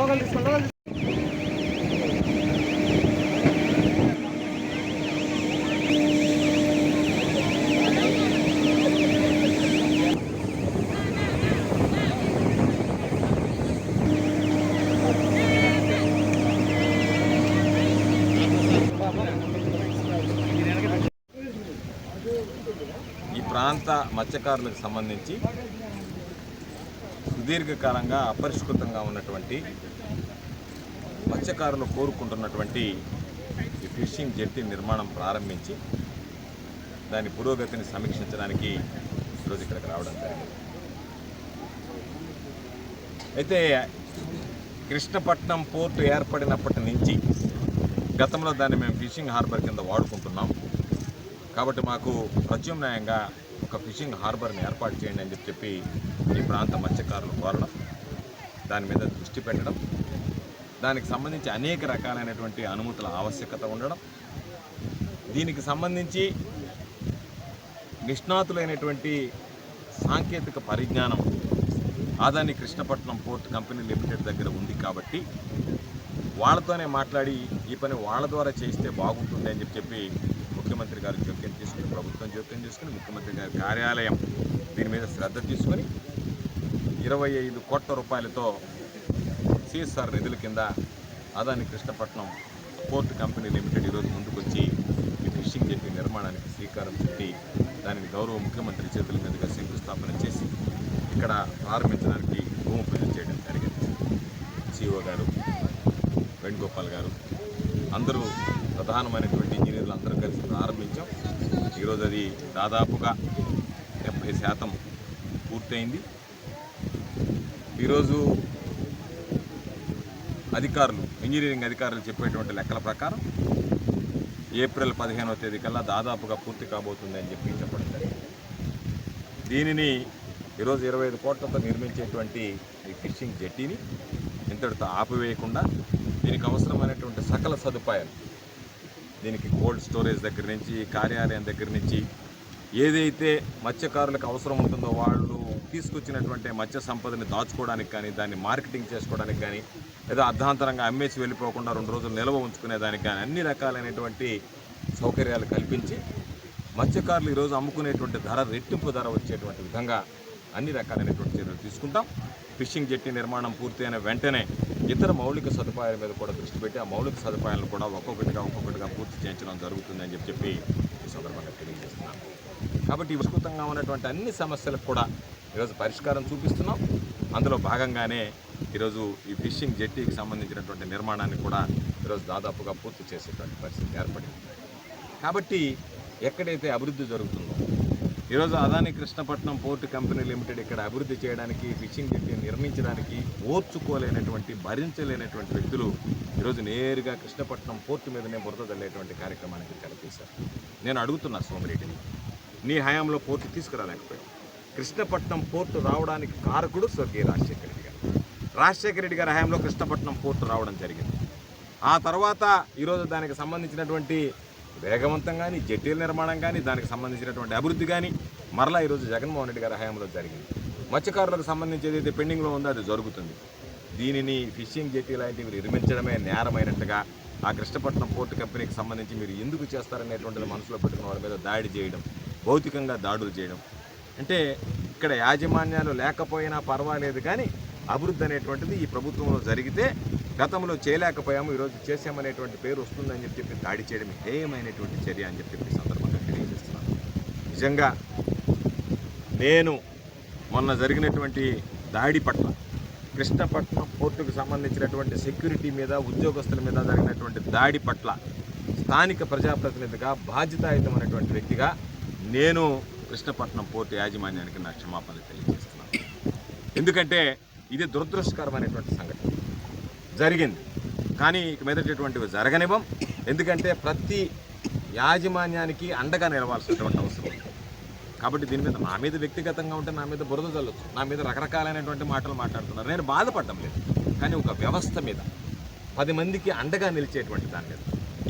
ఈ ప్రాంత మత్స్యకారులకు సంబంధించి సుదీర్ఘకాలంగా అపరిష్కృతంగా ఉన్నటువంటి మత్స్యకారులు కోరుకుంటున్నటువంటి ఈ ఫిషింగ్ జెట్టి నిర్మాణం ప్రారంభించి దాని పురోగతిని సమీక్షించడానికి ఈరోజు ఇక్కడికి రావడం జరిగింది. అయితే కృష్ణపట్నం పోర్టు ఏర్పడినప్పటి నుంచి గతంలో దాన్ని మేము ఫిషింగ్ హార్బర్ కింద వాడుకుంటున్నాం. కాబట్టి మాకు ప్రత్యామ్నాయంగా ఒక ఫిషింగ్ హార్బర్ని ఏర్పాటు చేయండి అని చెప్పి చెప్పి ఈ ప్రాంత మత్స్యకారులు కోరడం దాని మీద దృష్టి పెట్టడం దానికి సంబంధించి అనేక రకాలైనటువంటి అనుమతుల ఆవశ్యకత ఉండడం దీనికి సంబంధించి నిష్ణాతులైనటువంటి సాంకేతిక పరిజ్ఞానం Adani Krishnapatnam port company limited దగ్గర ఉంది కాబట్టి వాళ్ళతోనే మాట్లాడి ఈ పని వాళ్ళ ద్వారా చేస్తే బాగుంటుంది అని చెప్పి ముఖ్యమంత్రి గారు జోక్యం తీసుకుని ప్రభుత్వం జోక్యం చేసుకుని ముఖ్యమంత్రి గారి కార్యాలయం దీని మీద శ్రద్ధ తీసుకొని ఇరవై ఐదు కోట్ల రూపాయలతో సిఎస్ఆర్ నిధుల కింద Adani Krishnapatnam port company limited ఈరోజు ముందుకొచ్చి ఈ ఫిషింగ్ జెట్టి నిర్మాణానికి శ్రీకారం చుట్టి దానిని గౌరవ ముఖ్యమంత్రి చేతుల మీదుగా శంకుస్థాపన చేసి ఇక్కడ ప్రారంభించడానికి భూమి పూజ చేయడం జరిగింది. సిఓ గారు వేణుగోపాల్ గారు అందరూ ప్రధానమైనటువంటి ఇంజనీర్లు అందరూ కలిసి ప్రారంభించాం. ఈరోజు అది దాదాపుగా డెబ్భై శాతం పూర్తయింది. ఈరోజు అధికారులు ఇంజనీరింగ్ అధికారులు చెప్పేటువంటి లెక్కల ప్రకారం ఏప్రిల్ పదిహేనవ తేదీ కల్లా దాదాపుగా పూర్తి కాబోతుంది అని చెప్పి చెప్పడం జరిగింది. దీనిని ఈరోజు ఇరవై ఐదు కోట్లతో నిర్మించేటువంటి ఈ ఫిషింగ్ జెట్టీని ఇంతటితో ఆపివేయకుండా దీనికి అవసరమైనటువంటి సకల సదుపాయాలు దీనికి కోల్డ్ స్టోరేజ్ దగ్గర నుంచి కార్యాలయం దగ్గర నుంచి ఏదైతే మత్స్యకారులకు అవసరం ఉంటుందో వాళ్ళు తీసుకొచ్చినటువంటి మత్స్య సంపదని దాచుకోవడానికి కానీ దాన్ని మార్కెటింగ్ చేసుకోవడానికి కానీ ఏదో అర్ధాంతరంగా అమ్మేసి వెళ్ళిపోకుండా రెండు రోజులు నిల్వ ఉంచుకునే దానికి కానీ అన్ని రకాలైనటువంటి సౌకర్యాలు కల్పించి మత్స్యకారులు ఈరోజు అమ్ముకునేటువంటి ధర రెట్టింపు ధర వచ్చేటువంటి విధంగా అన్ని రకాలైనటువంటి చర్యలు తీసుకుంటాం. ఫిషింగ్ జెట్టి నిర్మాణం పూర్తయిన వెంటనే ఇతర మౌలిక సదుపాయాల మీద కూడా దృష్టి పెట్టి ఆ మౌలిక సదుపాయాలను కూడా ఒక్కొక్కటిగా ఒక్కొక్కటిగా పూర్తి చేయించడం జరుగుతుందని చెప్పి చెప్పి ఈ సందర్భంగా తెలియజేస్తున్నాను కాబట్టి విస్తృతంగా ఉన్నటువంటి అన్ని సమస్యలకు కూడా ఈరోజు పరిష్కారం చూపిస్తున్నాం. అందులో భాగంగానే ఈరోజు ఈ ఫిషింగ్ జెట్టీకి సంబంధించినటువంటి నిర్మాణాన్ని కూడా ఈరోజు దాదాపుగా పూర్తి చేసేటువంటి పరిస్థితి ఏర్పడింది. కాబట్టి ఎక్కడైతే అభివృద్ధి జరుగుతుందో ఈరోజు Adani Krishnapatnam port company limited ఇక్కడ అభివృద్ధి చేయడానికి ఫిషింగ్ జెట్టి నిర్మించడానికి ఓర్చుకోలేనటువంటి భరించలేనటువంటి వ్యక్తులు ఈరోజు నేరుగా కృష్ణపట్నం పోర్టు మీదనే బురద తల్లేటువంటి కార్యక్రమానికి తెరతీశారు. నేను అడుగుతున్నా సోమిరెడ్డిని నీ హయాంలో పోర్టు తీసుకురాలేకపోయావు. కృష్ణపట్నం పోర్టు రావడానికి కారకుడు స్వర్గీయ రాజశేఖర్ రాజశేఖర రెడ్డి గారి హయాంలో కృష్ణపట్నం పోర్టు రావడం జరిగింది. ఆ తర్వాత ఈరోజు దానికి సంబంధించినటువంటి వేగవంతం కానీ జట్టీల నిర్మాణం కానీ దానికి సంబంధించినటువంటి అభివృద్ధి కానీ మరలా ఈరోజు జగన్మోహన్ రెడ్డి గారి హయాంలో జరిగింది. మత్స్యకారులకు సంబంధించి ఏదైతే పెండింగ్లో ఉందో అది జరుగుతుంది. దీనిని ఫిషింగ్ జెట్టి లాంటివి నిర్మించడమే నేరమైనట్టుగా ఆ కృష్ణపట్నం పోర్టు కంపెనీకి సంబంధించి మీరు ఎందుకు చేస్తారనేటువంటిది మనసులో పెట్టుకున్న వారి మీద దాడి చేయడం భౌతికంగా దాడులు చేయడం. అంటే ఇక్కడ యాజమాన్యాలు లేకపోయినా పర్వాలేదు కానీ అభివృద్ధి అనేటువంటిది ఈ ప్రభుత్వంలో జరిగితే గతంలో చేయలేకపోయాము ఈరోజు చేసామనేటువంటి పేరు వస్తుందని చెప్పి చెప్పి దాడి చేయడం హేయమైనటువంటి చర్య అని చెప్పి ఈ సందర్భంగా తెలియజేస్తున్నాను. నిజంగా నేను మొన్న జరిగినటువంటి దాడి పట్ల కృష్ణపట్నం పోర్టుకు సంబంధించినటువంటి సెక్యూరిటీ మీద ఉద్యోగస్తుల మీద జరిగినటువంటి దాడి పట్ల స్థానిక ప్రజాప్రతినిధిగా బాధ్యతాయుతమైనటువంటి వ్యక్తిగా నేను కృష్ణపట్నం పోర్టు యాజమాన్యానికి నా క్షమాపణలు తెలియజేస్తున్నాను. ఎందుకంటే ఇది దురదృష్టకరమైనటువంటి సంఘటన. జరిగింది. కానీ ఇక మీదటటువంటివి జరగనివ్వం. ఎందుకంటే ప్రతి యాజమాన్యానికి అండగా నిలవాల్సినటువంటి అవసరం ఉంది. కాబట్టి దీని మీద నా మీద వ్యక్తిగతంగా ఉంటే నా మీద బురద చల్లొచ్చు నా మీద రకరకాలైనటువంటి మాటలు మాట్లాడుతున్నారు. నేను బాధపడడం లేదు. కానీ ఒక వ్యవస్థ మీద పది మందికి అండగా నిలిచేటువంటి దాని మీద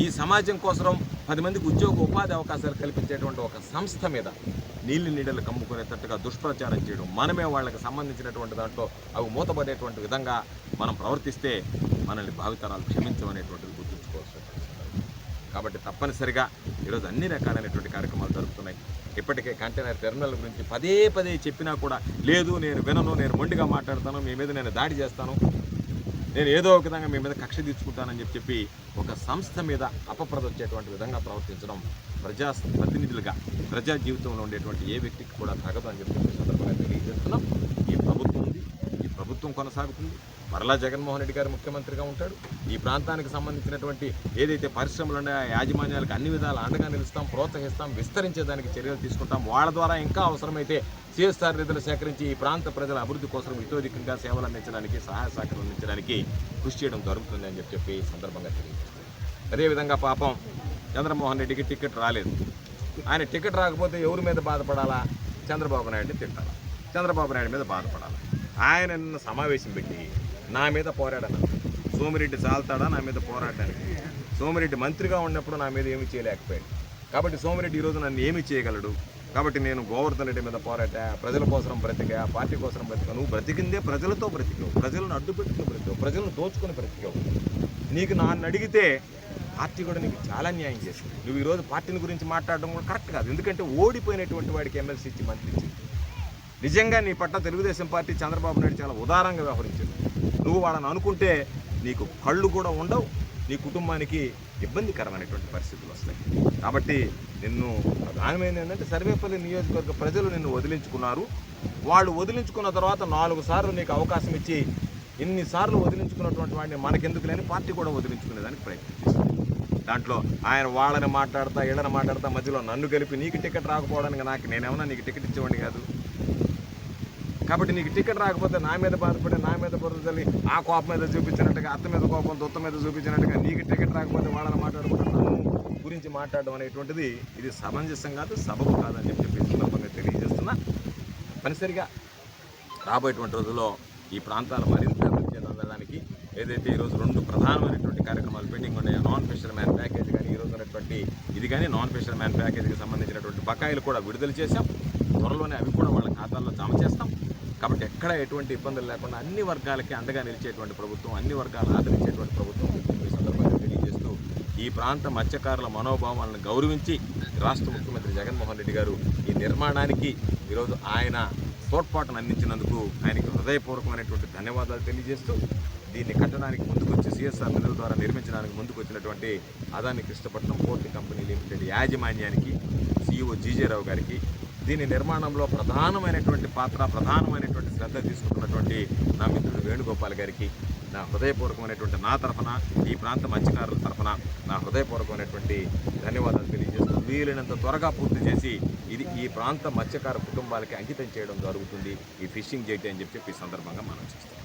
ఈ సమాజం కోసం పది మందికి ఉద్యోగ ఉపాధి అవకాశాలు కల్పించేటువంటి ఒక సంస్థ మీద నీళ్ళు నీడలు కమ్ముకునేటట్టుగా దుష్ప్రచారం చేయడం మనమే వాళ్ళకి సంబంధించినటువంటి దాంట్లో అవి మూతపడేటువంటి విధంగా మనం ప్రవర్తిస్తే మనల్ని భావితరాలు క్షమించమనేటువంటిది గుర్తుంచుకోవాల్సి కాబట్టి తప్పనిసరిగా ఈరోజు అన్ని రకాలైనటువంటి కార్యక్రమాలు జరుగుతున్నాయి. ఇప్పటికే కంటైనర్ టెర్మినల్ గురించి పదే పదే చెప్పినా కూడా లేదు నేను వినను నేను మొండిగా మాట్లాడతాను మీ మీద నేను దాడి చేస్తాను నేను ఏదో ఒక విధంగా మీ మీద కక్ష తీర్చుకుంటానని చెప్పి చెప్పి ఒక సంస్థ మీద అపప్రద వచ్చేటువంటి విధంగా ప్రవర్తించడం ప్రజా ప్రతినిధులుగా ప్రజా జీవితంలో ఉండేటువంటి ఏ వ్యక్తికి కూడా తగదు అని చెప్పి సందర్భంగా తెలియజేస్తున్నాం. ఈ ప్రభుత్వం ఉంది ఈ ప్రభుత్వం కొనసాగుతుంది. మరలా జగన్మోహన్ రెడ్డి గారు ముఖ్యమంత్రిగా ఉంటాడు. ఈ ప్రాంతానికి సంబంధించినటువంటి ఏదైతే పరిశ్రమలు ఉన్నాయో ఆ యాజమాన్యాలకు అన్ని విధాలు అండగా నిలుస్తాం ప్రోత్సహిస్తాం విస్తరించేదానికి చర్యలు తీసుకుంటాం. వాళ్ళ ద్వారా ఇంకా అవసరమైతే సిఎస్ఆర్ నిధులు సేకరించి ఈ ప్రాంత ప్రజల అభివృద్ధి కోసం ఇతోధికంగా సేవలు అందించడానికి సహాయ సహకారం అందించడానికి కృషి చేయడం జరుగుతుంది అని చెప్పి చెప్పి ఈ సందర్భంగా తెలియజేస్తుంది అదేవిధంగా పాపం చంద్రమోహన్ రెడ్డికి టికెట్ రాలేదు. ఆయన టికెట్ రాకపోతే ఎవరి మీద బాధపడాలా? చంద్రబాబు నాయుడిని తిట్టాలా? చంద్రబాబు నాయుడు మీద బాధపడాలా? ఆయన నిన్న సమావేశం పెట్టి నా మీద పోరాడను సోమిరెడ్డి చాలుతాడా నా మీద పోరాడడానికి. సోమిరెడ్డి మంత్రిగా ఉన్నప్పుడు నా మీద ఏమీ చేయలేకపోయాడు. కాబట్టి సోమిరెడ్డి ఈరోజు నన్ను ఏమి చేయగలడు? కాబట్టి నేను గోవర్ధన్ రెడ్డి మీద పోరాటా ప్రజల కోసం బ్రతికా పార్టీ కోసం బ్రతికా నువ్వు బ్రతికిందే ప్రజలతో బ్రతికావు. ప్రజలను అడ్డు పెట్టుకుని బ్రతికావు. ప్రజలను దోచుకుని బ్రతికావు. నీకు నన్ను అడిగితే పార్టీ కూడా నీకు చాలా న్యాయం చేసింది. నువ్వు ఈరోజు పార్టీని గురించి మాట్లాడడం కూడా కరెక్ట్ కాదు. ఎందుకంటే ఓడిపోయినటువంటి వాడికి ఎమ్మెల్సీ ఇచ్చి మంత్రి ఇచ్చింది. నిజంగా నీ పట్ల తెలుగుదేశం పార్టీ చంద్రబాబు నాయుడు చాలా ఉదారంగా వ్యవహరించింది. నువ్వు వాళ్ళని అనుకుంటే నీకు కళ్ళు కూడా ఉండవు నీ కుటుంబానికి ఇబ్బందికరమైనటువంటి పరిస్థితులు వస్తాయి. కాబట్టి నిన్ను ప్రధానమైనది ఏంటంటే సర్వేపల్లి నియోజకవర్గ ప్రజలు నిన్ను వదిలించుకున్నారు. వాళ్ళు వదిలించుకున్న తర్వాత నాలుగు సార్లు నీకు అవకాశం ఇచ్చి ఇన్నిసార్లు వదిలించుకున్నటువంటి వాడిని మనకెందుకు లేని పార్టీ కూడా వదిలించుకునేదానికి ప్రయత్నం చేస్తుంది దాంట్లో ఆయన వాళ్ళని మాట్లాడతా వీళ్ళని మాట్లాడతా మధ్యలో నన్ను కలిపి నీకు టికెట్ రాకపోవడానికి నాకు నేనేమన్నా నీకు టికెట్ ఇచ్చేవాడిని కాదు. కాబట్టి నీకు టికెట్ రాకపోతే నా మీద బాధపడి నా మీద బురద తల్లి ఆ కోపం మీద చూపించినట్టుగా అత్త మీద కోపం దొత్త మీద చూపించినట్టుగా నీకు టికెట్ రాకపోతే వాళ్ళని మాట్లాడుకుంటా నన్ను గురించి మాట్లాడడం అనేటువంటిది ఇది సమంజసం కాదు సబబు కాదని చెప్పి చెప్పి సందర్భంగా తెలియజేస్తున్నా. తప్పనిసరిగా రాబోయేటువంటి రోజుల్లో ఈ ప్రాంతాలు మరింత అభివృద్ధి చెందడానికి ఏదైతే ఈరోజు రెండు ప్రధానమైనటువంటి కార్యక్రమాలు పెండింగ్ ఉన్నాయో నాన్ ఫిషర్ మ్యాన్ ప్యాకేజ్ కానీ ఈరోజు ఉన్నటువంటి ఇది కానీ నాన్ ఫిషర్ మ్యాన్ ప్యాకేజీకి సంబంధించినటువంటి బకాయిలు కూడా విడుదల చేశాం. త్వరలోనే అవి కూడా వాళ్ళ ఖాతాల్లో జమ చేస్తాం. కాబట్టి ఎక్కడ ఎటువంటి ఇబ్బందులు లేకుండా అన్ని వర్గాలకి అండగా నిలిచేటువంటి ప్రభుత్వం అన్ని వర్గాలు ఆదరించేటువంటి ప్రభుత్వం ఈ సందర్భంగా తెలియజేస్తూ ఈ ప్రాంత మత్స్యకారుల మనోభావాలను గౌరవించి రాష్ట్ర ముఖ్యమంత్రి జగన్మోహన్ రెడ్డి గారు ఈ నిర్మాణానికి ఈరోజు ఆయన తోడ్పాటును అందించినందుకు ఆయనకి హృదయపూర్వకమైనటువంటి ధన్యవాదాలు తెలియజేస్తూ దీన్ని కట్టడానికి ముందుకొచ్చి సిఎస్ఆర్ నిధుల ద్వారా నిర్మించడానికి ముందుకు వచ్చినటువంటి Adani Krishnapatnam port company limited యాజమాన్యానికి సిఇఓ జీజేరావు గారికి దీని నిర్మాణంలో ప్రధానమైనటువంటి పాత్ర ప్రధానమైనటువంటి శ్రద్ధ తీసుకుంటున్నటువంటి నా మిత్రుడు వేణుగోపాల్ గారికి నా హృదయపూర్వకమైనటువంటి నా తరఫున ఈ ప్రాంత మత్స్యకారుల తరఫున నా హృదయపూర్వకమైనటువంటి ధన్యవాదాలు తెలియజేస్తూ వీలైనంత త్వరగా పూర్తి చేసి ఇది ఈ ప్రాంత మత్స్యకార కుటుంబాలకి అంకితం చేయడం జరుగుతుంది. ఈ ఫిషింగ్ జైట్ అని చెప్పి ఈ సందర్భంగా మనం చేస్తాం